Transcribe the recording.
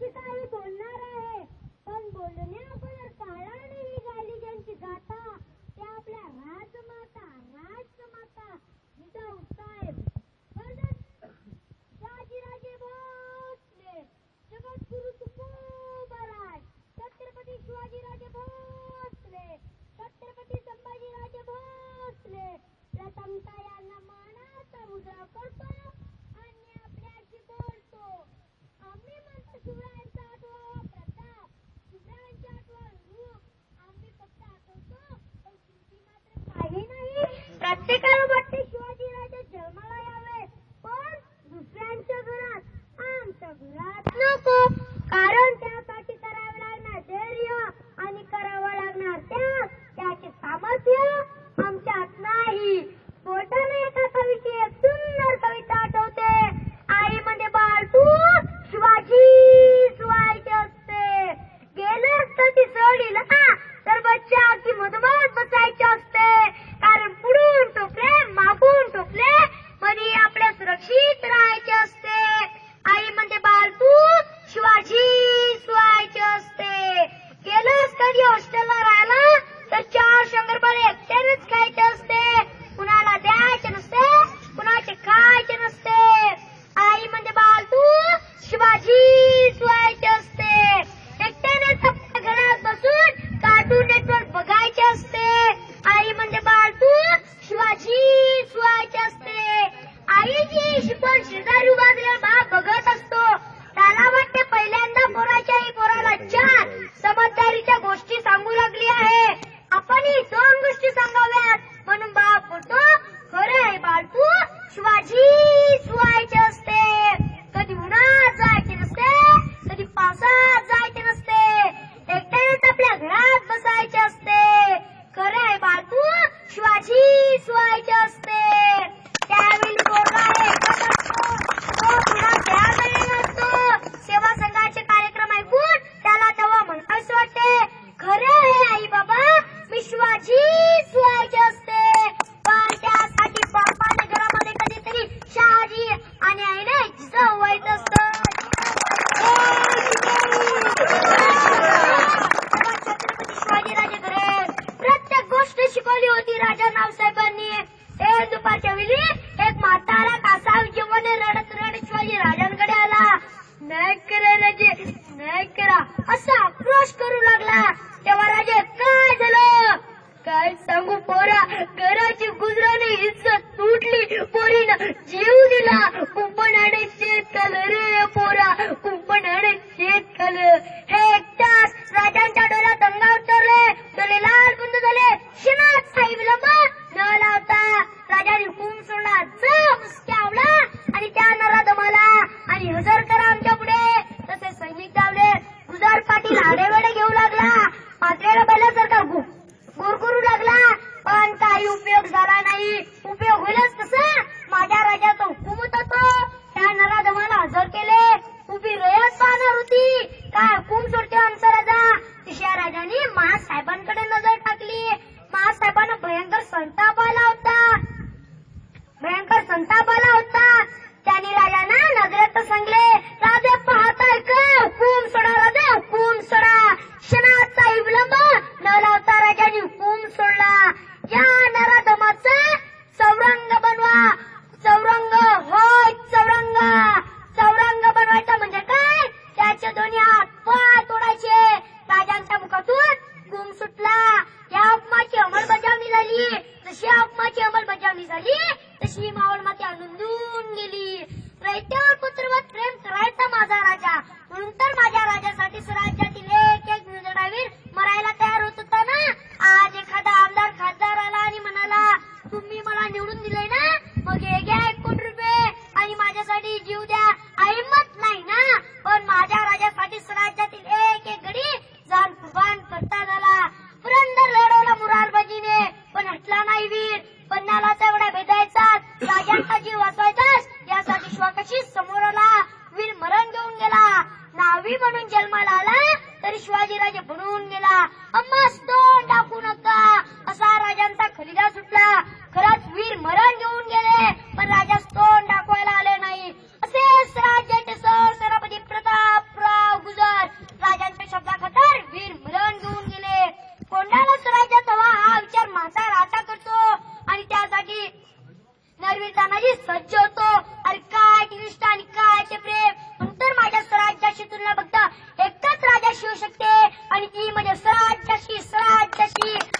Thank you, guys. 手里了。मी दोन गोष्टी सांगाव्यात. म्हणून बाप बोलतो खरं आहे बाळ शिवाजी सुवायचे असते. कधी उन्हात जायचे नसते कधी पावसात जायचे नसते. एकट्याच आपल्या घरात बसायचे असते. खरं आहे बाळपू शिवाजी सुवायचे असते. सांगू पोरा घराची गुजराने इज्जत तुटली पोरीन जीव दिला कुंपण आणि शेत रे पोरा कुंपण आणि शेत उपयोग झाला नाही. उपयोग होईलच तसा. माझ्या राजाचं हुकूम होता. तो त्या नराधमाला हजर केले. उभी रयत पाहणार होती. काय हुकूम सोडते आमचा राजा तिशा राजाने महासाहेबांकडे नजर टाकली. महासाहेबांना भयंकर संताप 미사리 다시 마을 마티 안는두 पन्नाला तेवढा भेदायचा राजांचा जीव वाचवायचास. यासाठी शिवाकाशी समोर आला. वीर मरण घेऊन गेला. नावी म्हणून जन्माला आला. तरी शिवाजीराजे बनवून गेला. अम्मा नरवीर तानाजी सज्ज होतो. अरे काय ती निष्ठा आणि काय ते प्रेम नंतर माझ्या स्वराज्याशी तुलना बघता एकच राजा शिवू शकते. आणि ती म्हणजे स्वराज्याशी स्वराज्याशी.